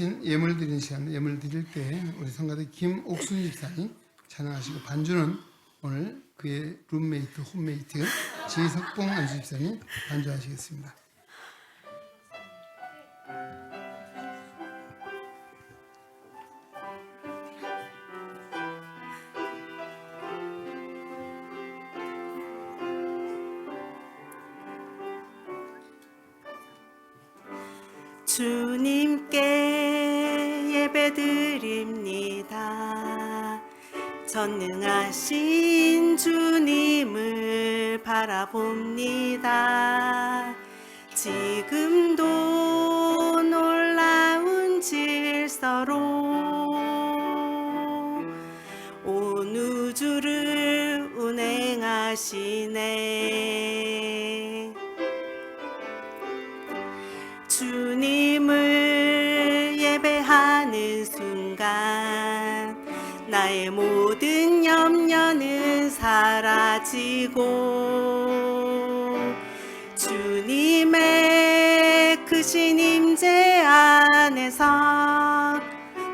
예물 드리는 시간 예물 드릴 때 우리 성가대 김옥순 집사님 찬양하시고 반주는 오늘 그의 룸메이트 홈메이트 지석봉 안수 집사님 반주하시겠습니다. 주님께 전능하신 주님을 바라봅니다. 지금도 놀라운 질서로 온 우주를 운행하시네. 주님을 예배하는 순간 나의 모든 염려는 사라지고 주님의 크신 임재 안에서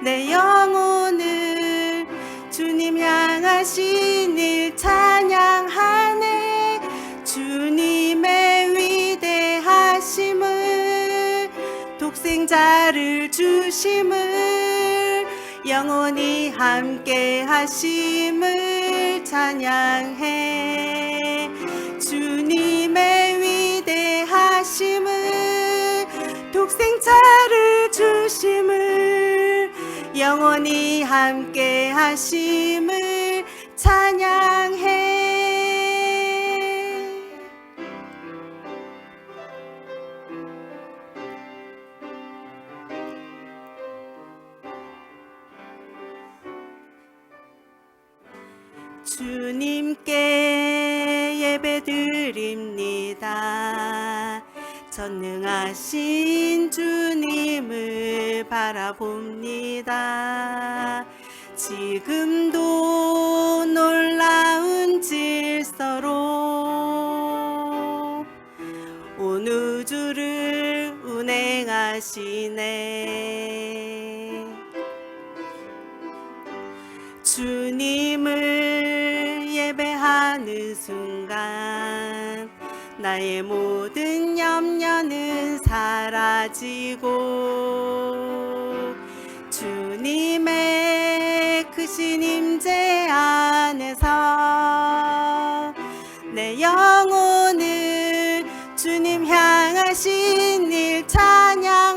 내 영혼을 주님 향하신 일 찬양하네. 주님의 위대하심을 독생자를 주심을 영원히 함께 하심을 찬양해. 주님의 위대하심을 독생자를 주심을 영원히 함께 하심을 찬양 주님께 예배드립니다. 전능하신 주님을 바라봅니다. 지금도 놀라운 질서로 온 우주를 운행하시네. 주님을 예배하는 순간 나의 모든 염려는 사라지고 주님의 크신 임재 안에서 내 영혼을 주님 향하신 일 찬양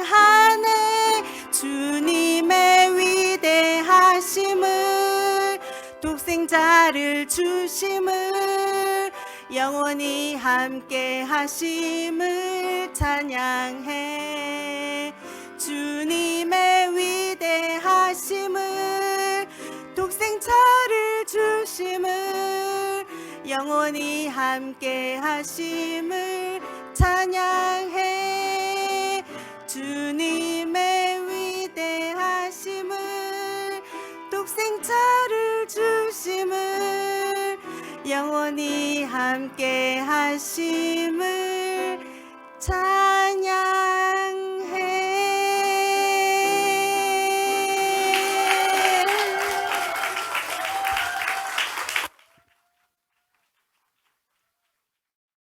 독생자를 주심을 영원히 함께 하심을 찬양해. 주님의 위대하심을 독생자를 주심을 영원히 함께 하심을 찬양해. 주님의 위대하심을 독생자 영원히 함께 하심을 찬양해